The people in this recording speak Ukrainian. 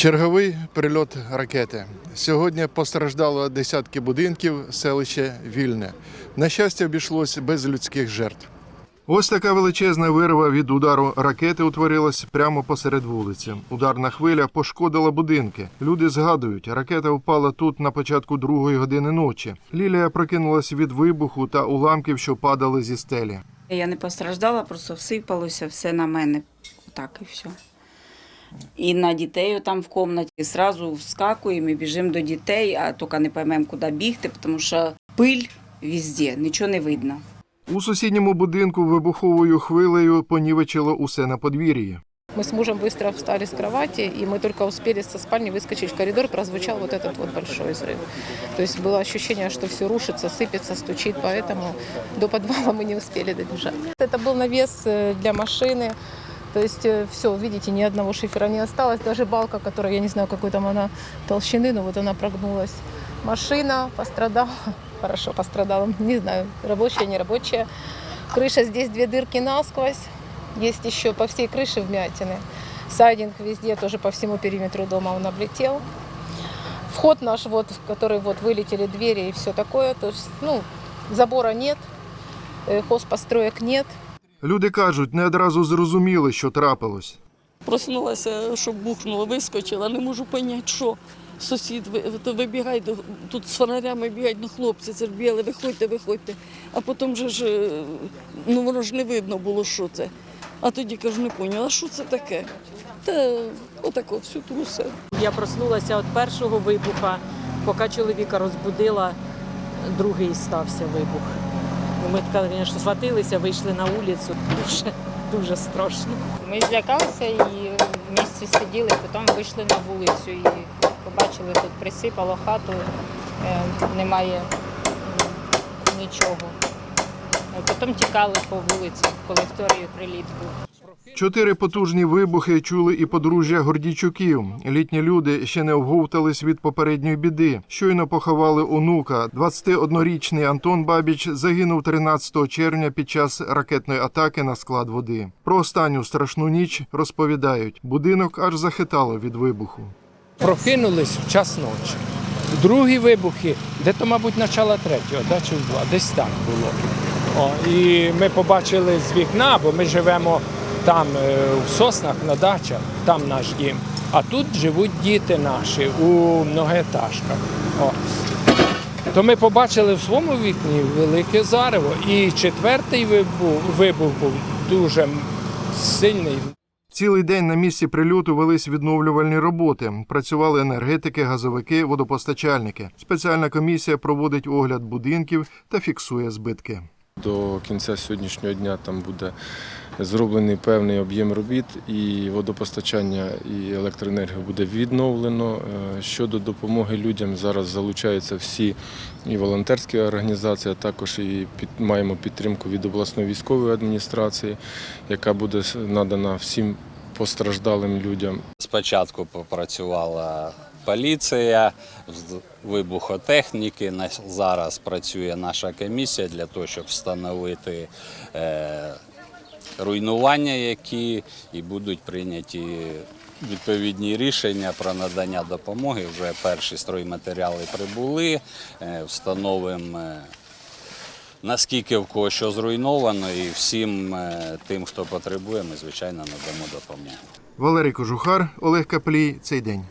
Черговий прильот ракети. Сьогодні постраждало десятки будинків, селище Вільне. На щастя, обійшлося без людських жертв. Ось така величезна вирва від удару ракети утворилась прямо посеред вулиці. Ударна хвиля пошкодила будинки. Люди згадують, ракета впала тут на початку другої години ночі. Лілія прокинулась від вибуху та уламків, що падали зі стелі. Я не постраждала, просто всипалося все на мене. Так і все. І на дітей там в кімнаті. Зразу вскакуємо і біжимо до дітей, а тільки не поймемо, куди бігти, тому що пиль везде, нічого не видно. У сусідньому будинку вибуховою хвилею понівечило усе на подвір'ї. Мы с мужем быстро встали с кровати, и мы только успели со спальни выскочить в коридор, прозвучал вот этот вот большой взрыв. То есть было ощущение, что все рушится, сыпется, стучит, поэтому до подвала мы не успели добежать. Это был навес э, для машины, То есть все, видите, ни одного шифера не осталось, даже балка, которая, я не знаю, какой там она толщины, но вот она прогнулась. Машина пострадала, хорошо пострадала, не знаю, рабочая, не рабочая. Крыша здесь две дырки насквозь. Есть еще по всей крыше вмятины. Сайдинг везде, тоже по всему периметру дома он облетел. Вход наш, вот, в который вот вылетели двери и все такое. То есть, ну, забора нет, э, хозпостроек нет. Люди кажуть, не одразу зрозуміли, що трапилось. Проснулася, щоб бухнуло, вискочила, не можу поняти, що. Сусід ви- вибігай, до- тут з фонарями бігають, ну хлопці, це бігали, виходьте, виходьте. А потім же ж, е, ну воно ж не видно було, що це. А тоді кажу, не поняла, що це таке. Та отако, всю трусе. Я проснулася від першого вибуха, поки чоловіка розбудила, другий стався вибух. Ми звісно, схватилися, вийшли на вулицю. Дуже, дуже страшно. Ми злякалися і в місці сиділи, потім вийшли на вулицю і побачили, тут присипало хату, е, немає нічого. Потім тікали по вулиці, коли вторий приліт був. Чотири потужні вибухи чули і подружжя Гордійчуків. Літні люди ще не оговтались від попередньої біди. Щойно поховали онука. 21-річний Антон Бабіч загинув 13 червня під час ракетної атаки на склад води. Про останню страшну ніч розповідають. Будинок аж захитало від вибуху. прокинулись в час ночі. Другі вибухи, де то, мабуть, начало третього, да, чи два, десь так було. О, і ми побачили з вікна, бо ми живемо там е, в соснах на дачах, там наш дім. А тут живуть діти наші у многоетажках. О. То ми побачили в своєму вікні велике зарево. І четвертий вибух, був дуже сильний. Цілий день на місці прильоту велись відновлювальні роботи. Працювали енергетики, газовики, водопостачальники. Спеціальна комісія проводить огляд будинків та фіксує збитки. До кінця сьогоднішнього дня там буде зроблений певний об'єм робіт, і водопостачання і електроенергія буде відновлено. Е, Щодо допомоги людям, зараз залучаються всі і волонтерські організації, а також і під, маємо підтримку від обласної військової адміністрації, яка буде надана всім постраждалим людям. Спочатку попрацювала поліція, вибухотехніки. Зараз працює наша комісія для того, щоб встановити е, руйнування, які і будуть прийняті відповідні рішення про надання допомоги. Вже перші стройматеріали прибули, е, встановимо. е, Наскільки в кого що зруйновано, і всім тим, хто потребує, ми звичайно надамо допомогу. Валерій Кожухар, Олег Каплій. Цей день.